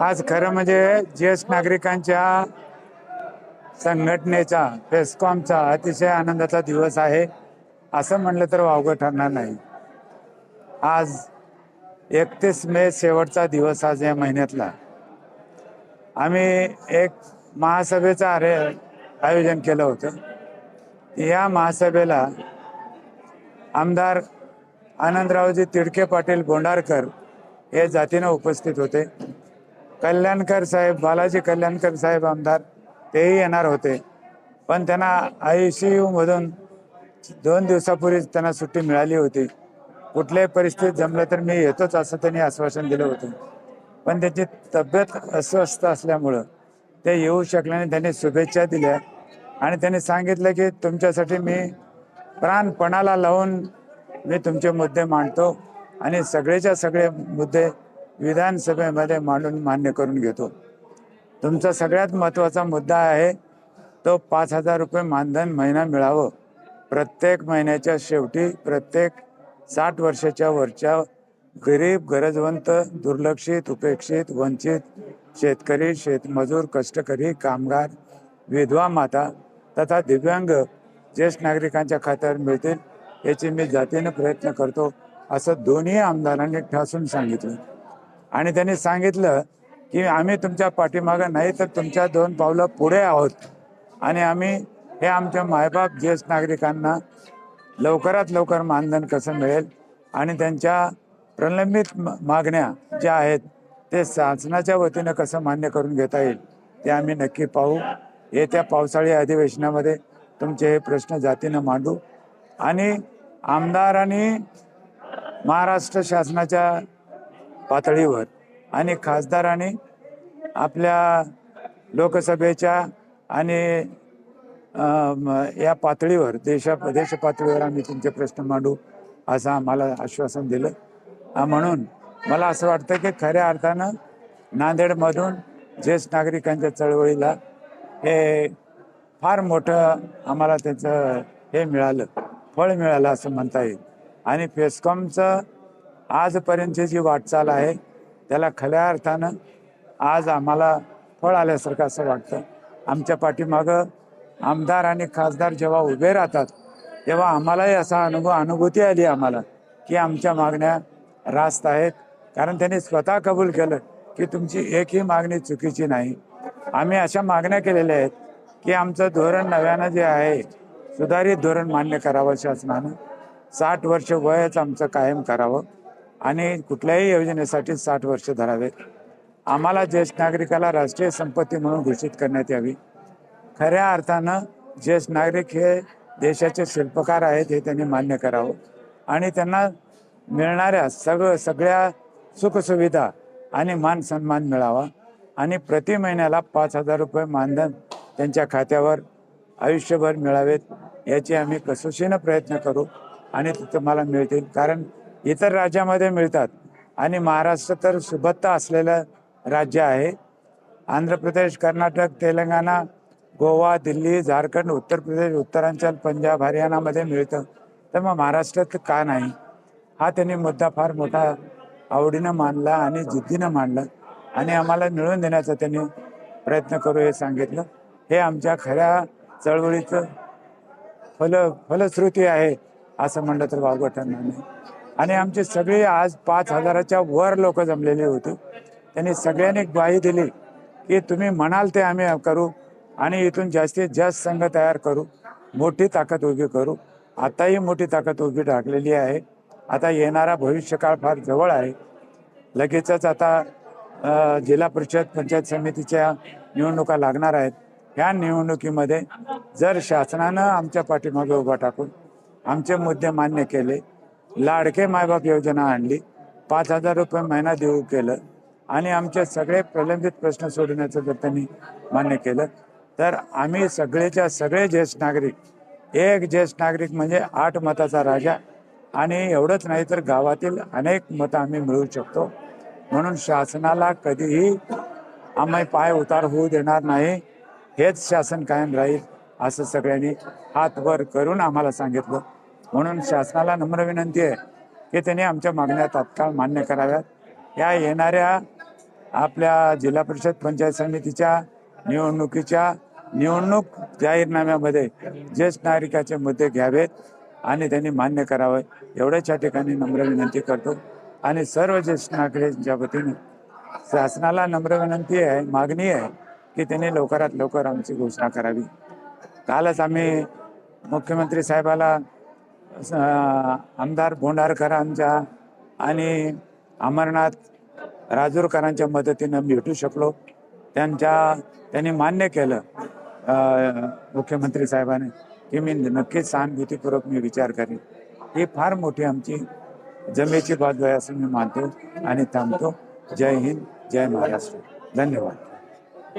आज खरं म्हणजे ज्येष्ठ नागरिकांच्या संघटनेचा फेस्कॉमचा अतिशय आनंदाचा दिवस आहे. असं म्हणलं तर वावगं ठरणार नाही. आज एकतीस मे शेवटचा दिवस आज या महिन्यातला. आम्ही एक महासभेचं आरे आयोजन केलं होतं. या महासभेला आमदार आनंदरावजी तिडके पाटील बोंडारकर हे जातीनं उपस्थित होते. कल्याणकर साहेब बालाजी कल्याणकर साहेब आमदार तेही येणार होते. पण त्यांना आय सी यूमधून दोन दिवसापूर्वीच त्यांना सुट्टी मिळाली होती. कुठल्याही परिस्थितीत जमलं तर मी येतोच असं त्यांनी आश्वासन दिलं होतं. पण त्यांची तब्येत अस्वस्थ असल्यामुळं ते येऊ शकल्याने त्यांनी शुभेच्छा दिल्या. आणि त्यांनी सांगितलं की तुमच्यासाठी मी प्राणपणाला लावून मी तुमचे मुद्दे मांडतो. आणि सगळेच्या सगळे मुद्दे विधानसभेमध्ये मांडून मान्य करून घेतो. तुमचा सगळ्यात महत्त्वाचा मुद्दा आहे तो पाच हजार रुपये मानधन महिना मिळावं. प्रत्येक महिन्याच्या शेवटी प्रत्येक साठ वर्षाच्या वरच्या गरीब गरजवंत दुर्लक्षित उपेक्षित वंचित शेतकरी शेतमजूर कष्टकरी कामगार विधवा माता तथा दिव्यांग ज्येष्ठ नागरिकांच्या खात्यावर मिळतील याची मी जातीने प्रयत्न करतो असं दोन्ही आमदारांनी ठासून सांगितलं. आणि त्यांनी सांगितलं की आम्ही तुमच्या पाठीमागं नाही तर तुमच्या दोन पावलं पुढे आहोत. आणि आम्ही हे आमच्या मायबाप ज्येष्ठ नागरिकांना लवकरात लवकर मानधन कसं मिळेल आणि त्यांच्या प्रलंबित म- मागण्या ज्या आहेत ते शासनाच्या वतीनं कसं मान्य करून घेता येईल ते आम्ही नक्की पाहू. येत्या पावसाळी अधिवेशनामध्ये तुमचे हे प्रश्न जातीनं मांडू. आणि आमदारांनी महाराष्ट्र शासनाच्या पातळीवर आणि खासदाराने आपल्या लोकसभेच्या आणि या पातळीवर देशा देश पातळीवर आम्ही तुमचे प्रश्न मांडू असं आम्हाला आश्वासन दिलं. म्हणून मला असं वाटतं की खऱ्या अर्थानं नांदेडमधून ज्येष्ठ नागरिकांच्या चळवळीला हे फार मोठं आम्हाला त्याचं हे मिळालं फळ मिळालं असं म्हणता येईल. आणि फेस्कॉमचं आजपर्यंतची जी वाटचाल आहे त्याला खऱ्या अर्थानं आज आम्हाला फळ आल्यासारखं असं वाटतं. आमच्या पाठीमागं आमदार आणि खासदार जेव्हा उभे राहतात तेव्हा आम्हालाही असा अनुभव अनुभूती आली आम्हाला की आमच्या मागण्या रास्त आहेत. कारण त्यांनी स्वतः कबूल केलं की तुमची एकही मागणी चुकीची नाही. आम्ही अशा मागण्या केलेल्या आहेत की आमचं धोरण नव्यानं जे आहे सुधारित धोरण मान्य करावं शासनानं. साठ वर्ष वयच आमचं कायम करावं. आणि कुठल्याही योजनेसाठी साठ वर्ष धरावेत. आम्हाला ज्येष्ठ नागरिकाला राष्ट्रीय संपत्ती म्हणून घोषित करण्यात यावी. खऱ्या अर्थानं ज्येष्ठ नागरिक हे देशाचे शिल्पकार आहेत हे त्यांनी मान्य करावं. आणि त्यांना मिळणाऱ्या सगळं सगळ्या सुखसुविधा आणि मान सन्मान मिळावा. आणि प्रति महिन्याला पाच हजार रुपये मानधन त्यांच्या खात्यावर आयुष्यभर मिळावेत याची आम्ही कसोशीनं प्रयत्न करू आणि ते तुम्हाला मिळतील. कारण इतर राज्यामध्ये मिळतात. आणि महाराष्ट्र तर सुबत्ता असलेलं राज्य आहे. आंध्र प्रदेश कर्नाटक तेलंगणा गोवा दिल्ली झारखंड उत्तर प्रदेश उत्तरांचल पंजाब हरियाणामध्ये मिळतं. तर मग महाराष्ट्रात का नाही? हा त्यांनी मुद्दा फार मोठा आवडीनं मांडला आणि जिद्दीनं मांडला. आणि आम्हाला मिळवून देण्याचा त्यांनी प्रयत्न करू हे सांगितलं. हे आमच्या खऱ्या चळवळीचं फल फलश्रुती आहे असं म्हणलं तर वावगं ठरणार नाही. आणि आमचे सगळे आज पाच हजाराच्या वर लोक जमलेले होते. त्यांनी सगळ्यांनी ग्वाही दिली की तुम्ही म्हणाल ते आम्ही करू आणि इथून जास्तीत जास्त संघ तयार करू. मोठी ताकद उभी करू. आताही मोठी ताकद उभी टाकलेली आहे. आता येणारा भविष्यकाळ फार जवळ आहे. लगेचच आता जिल्हा परिषद पंचायत समितीच्या निवडणुका लागणार आहेत. ह्या निवडणुकीमध्ये जर शासनानं आमच्या पाठीमागे उभा टाकून आमचे मुद्दे मान्य केले लाडके मायबाप योजना आणली. पाच हजार रुपये महिना देऊ केलं. आणि आमचे सगळे प्रलंबित प्रश्न सोडवण्याचं जर त्यांनी मान्य केलं तर आम्ही सगळेच्या सगळे ज्येष्ठ नागरिक एक ज्येष्ठ नागरिक म्हणजे आठ मताचा राजा. आणि एवढंच नाही तर गावातील अनेक मतं आम्ही मिळवू शकतो. म्हणून शासनाला कधीही आम्ही पाय उतार होऊ देणार नाही. हेच शासन कायम राहील असं सगळ्यांनी हात वर करून आम्हाला सांगितलं. म्हणून शासनाला नम्र विनंती आहे की त्यांनी आमच्या मागण्या तात्काळ मान्य कराव्यात. या येणाऱ्या आपल्या जिल्हा परिषद पंचायत समितीच्या निवडणुकीच्या निवडणूक जाहीरनाम्यामध्ये ज्येष्ठ नागरिकाचे मुद्दे घ्यावेत आणि त्यांनी मान्य करावे. एवढ्याच या ठिकाणी नम्र विनंती करतो. आणि सर्व ज्येष्ठ नागरिकांच्या वतीने शासनाला नम्र विनंती आहे मागणी आहे की त्यांनी लवकरात लवकर आमची घोषणा करावी. कालच आम्ही मुख्यमंत्री साहेबाला आमदार बोंडारकरांच्या आणि अमरनाथ राजूरकरांच्या मदतीनं भेटू शकलो. त्यांच्या त्यांनी मान्य केलं मुख्यमंत्री साहेबांनी की मी नक्कीच सहानुभूतीपूर्वक मी विचार करेन. ही फार मोठी आमची जमेची बाजू आहे असं मी मानतो आणि थांबतो. जय हिंद जय महाराष्ट्र. धन्यवाद.